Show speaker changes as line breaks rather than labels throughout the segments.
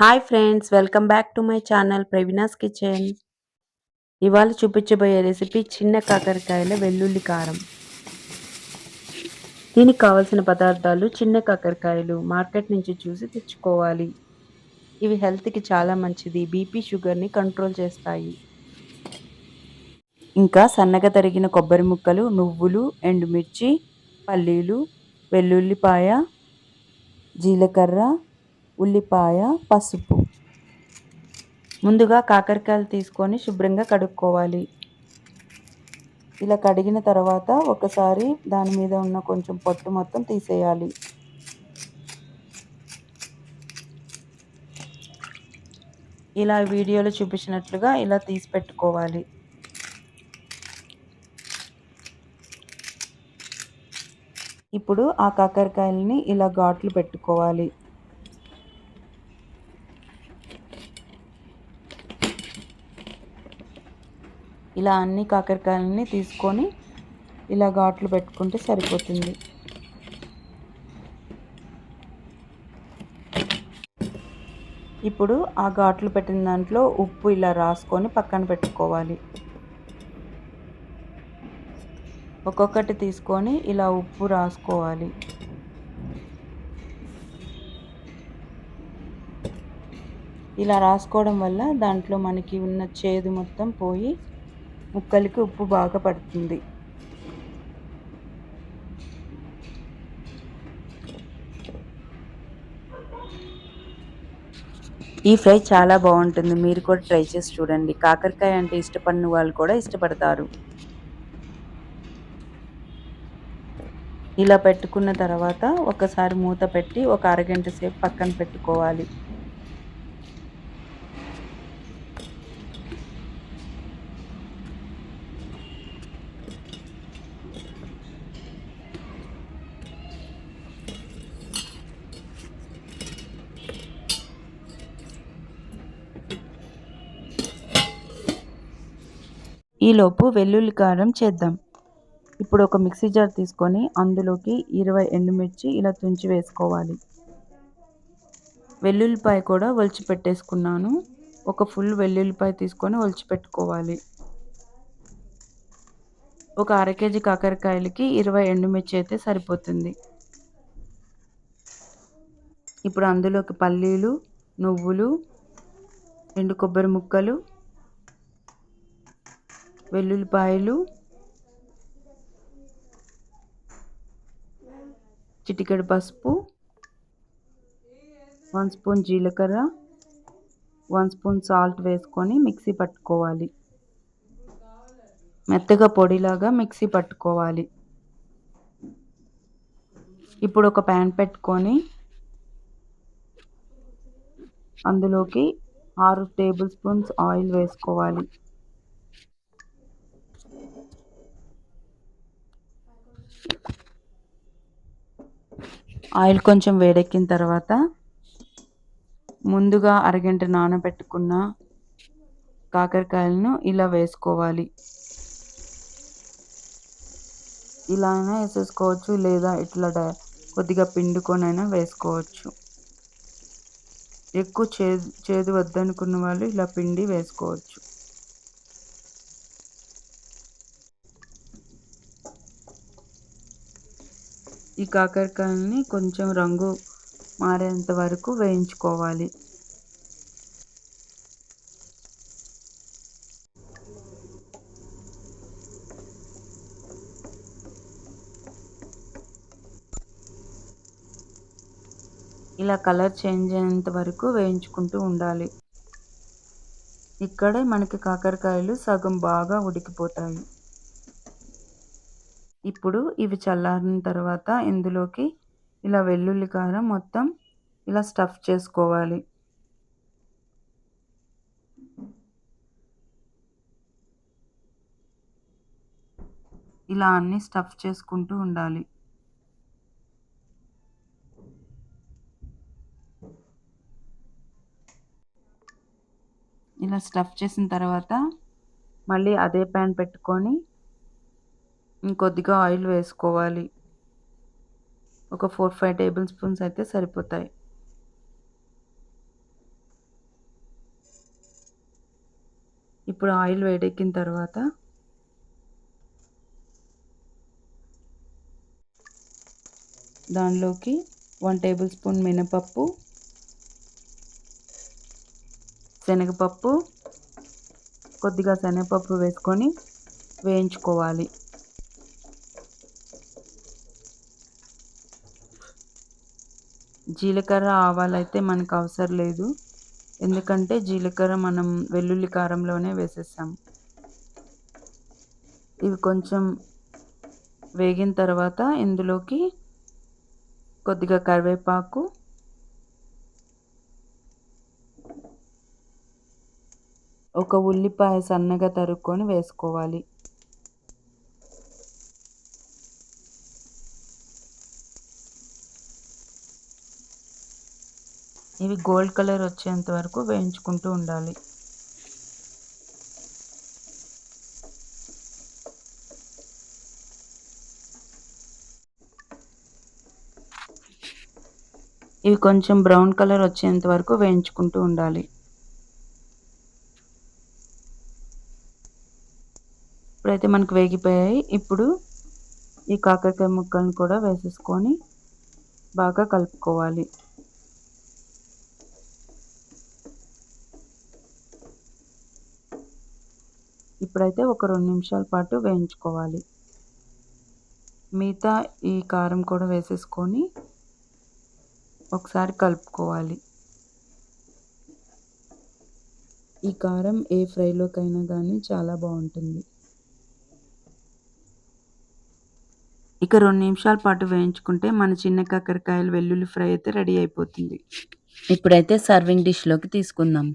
Hi friends welcome back to my channel Praveena's kitchen. ఇవాళ చూపించబోయే recipe చిన్న కాకరకాయల వెల్లుల్లి కారం. దీనికి కావలసిన పదార్థాలు చిన్న కాకరకాయలు మార్కెట్ నుంచి చూసి తెచ్చుకోవాలి. ఇవి హెల్త్కి చాలా మంచిది బీపీ షుగర్ని కంట్రోల్ చేస్తాయి. ఇంకా సన్నగా తరిగిన కొబ్బరి ముక్కలు నువ్వులు ఎండుమిర్చి పల్లీలు వెల్లుల్లిపాయ జీలకర్ర ఉల్లిపాయ పసుపు. ముందుగా కాకరకాయలు తీసుకొని శుభ్రంగా కడుక్కోవాలి. ఇలా కడిగిన తర్వాత ఒకసారి దాని మీద ఉన్న కొంచెం పొట్టు మొత్తం తీసేయాలి. ఇలా వీడియోలో చూపించినట్లుగా ఇలా తీసి పెట్టుకోవాలి. ఇప్పుడు ఆ కాకరకాయలని ఇలా ఘాట్లు పెట్టుకోవాలి. ఇలా అన్ని కాకరకాయలని తీసుకొని ఇలా ఘాట్లు పెట్టుకుంటే సరిపోతుంది. ఇప్పుడు ఆ ఘాట్లు పెట్టిన దాంట్లో ఉప్పు ఇలా రాసుకొని పక్కన పెట్టుకోవాలి. ఒక్కొక్కటి తీసుకొని ఇలా ఉప్పు రాసుకోవాలి. ఇలా రాసుకోవడం వల్ల దాంట్లో మనకి ఉన్న చేదు మొత్తం పోయి ముక్కలకి ఉప్పు బాగా పడుతుంది. ఈ ఫ్రై చాలా బాగుంటుంది. మీరు కూడా ట్రై చేసి చూడండి. కాకరకాయ అంటే ఇష్టపడిన వాళ్ళు కూడా ఇష్టపడతారు. ఇలా పెట్టుకున్న తర్వాత ఒకసారి మూత పెట్టి ఒక అరగంట సేపు పక్కన పెట్టుకోవాలి. ఈలోపు వెల్లుల్లి కారం చేద్దాం. ఇప్పుడు ఒక మిక్సీ జార్ తీసుకొని అందులోకి ఇరవై ఎండుమిర్చి ఇలా తుంచి వేసుకోవాలి. వెల్లుల్లిపాయ కూడా ఒలిచి పెట్టేసుకున్నాను. ఒక ఫుల్ వెల్లుల్లిపాయ తీసుకొని ఒలిచి పెట్టుకోవాలి. ఒక అర కేజీ కాకరకాయలకి ఇరవై ఎండుమిర్చి అయితే సరిపోతుంది. ఇప్పుడు అందులోకి పల్లీలు నువ్వులు ఎండు కొబ్బరి ముక్కలు వెల్లుల్లిపాయలు చిటికెడు పసుపు వన్ స్పూన్ జీలకర్ర వన్ స్పూన్ సాల్ట్ వేసుకొని మిక్సీ పట్టుకోవాలి. మెత్తగా పొడిలాగా మిక్సీ పట్టుకోవాలి. ఇప్పుడు ఒక ప్యాన్ పెట్టుకొని అందులోకి ఆరు టేబుల్ స్పూన్స్ ఆయిల్ వేసుకోవాలి. ఆయిల్ కొంచెం వేడెక్కిన తర్వాత ముందుగా అరగంట నానబెట్టుకున్న కాకరకాయలను ఇలా వేసుకోవాలి. ఇలానే వేసేసుకోవచ్చు లేదా ఇట్లా కొద్దిగా పిండుకొనైనా వేసుకోవచ్చు. ఎక్కువ చేదు చేదు వద్దనుకున్న వాళ్ళు ఇలా పిండి వేసుకోవచ్చు. ఈ కాకరకాయలని కొంచెం రంగు మారేంత వరకు వేయించుకోవాలి. ఇలా కలర్ చేంజ్ అయ్యేంత వరకు వేయించుకుంటూ ఉండాలి. ఇక్కడే మనకి కాకరకాయలు సగం బాగా ఉడికిపోతాయి. ఇప్పుడు ఇవి చల్లారిన తర్వాత ఇందులోకి ఇలా వెల్లుల్లి కారం మొత్తం ఇలా స్టఫ్ చేసుకోవాలి. ఇలా అన్ని స్టఫ్ చేసుకుంటూ ఉండాలి. ఇలా స్టఫ్ చేసిన తర్వాత మళ్ళీ అదే ప్యాన్ పెట్టుకొని ఇంకొద్దిగా ఆయిల్ వేసుకోవాలి. ఒక ఫోర్ ఫైవ్ టేబుల్ స్పూన్స్ అయితే సరిపోతాయి. ఇప్పుడు ఆయిల్ వేడెక్కిన తర్వాత దానిలోకి వన్ టేబుల్ స్పూన్ మినపప్పు శనగపప్పు కొద్దిగా శనగపప్పు వేసుకొని వేయించుకోవాలి. జీలకర్ర ఆవాలు అయితే మనకు అవసరం లేదు. ఎందుకంటే జీలకర్ర మనం వెల్లుల్లి కారంలోనే వేసేసాం ఇవి కొంచెం వేగిన తర్వాత ఇందులోకి కొద్దిగా కరివేపాకు ఒక ఉల్లిపాయ సన్నగా తరుక్కొని వేసుకోవాలి. ఇవి గోల్డ్ కలర్ వచ్చేంత వరకు వేయించుకుంటూ ఉండాలి. ఇవి కొంచెం బ్రౌన్ కలర్ వచ్చేంత వరకు వేయించుకుంటూ ఉండాలి. ఇప్పుడైతే మనకు వేగిపోయాయి. ఇప్పుడు ఈ కాకరకాయ ముక్కలను కూడా వేసేసుకొని బాగా కలుపుకోవాలి. ఇప్పుడైతే ఒక రెండు నిమిషాల పాటు వేయించుకోవాలి. మిగతా ఈ కారం కూడా వేసేసుకొని ఒకసారి కలుపుకోవాలి. ఈ కారం ఏ ఫ్రైలోకైనా కానీ చాలా బాగుంటుంది. ఇక రెండు నిమిషాల పాటు వేయించుకుంటే మన చిన్న కాకరకాయలు వెల్లుల్లి ఫ్రై అయితే రెడీ అయిపోతుంది. ఇప్పుడైతే సర్వింగ్ డిష్లోకి తీసుకుందాం.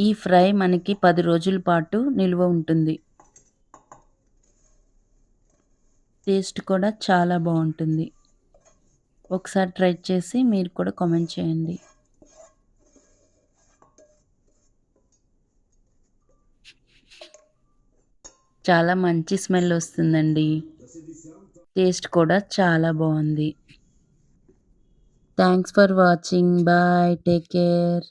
ఈ ఫ్రై మనకి పది రోజుల పాటు నిల్వ ఉంటుంది. టేస్ట్ కూడా చాలా బాగుంటుంది. ఒకసారి ట్రై చేసి మీరు కూడా కామెంట్ చేయండి. చాలా మంచి స్మెల్ వస్తుందండి. టేస్ట్ కూడా చాలా బాగుంది. Thanks for watching. Bye. Take care.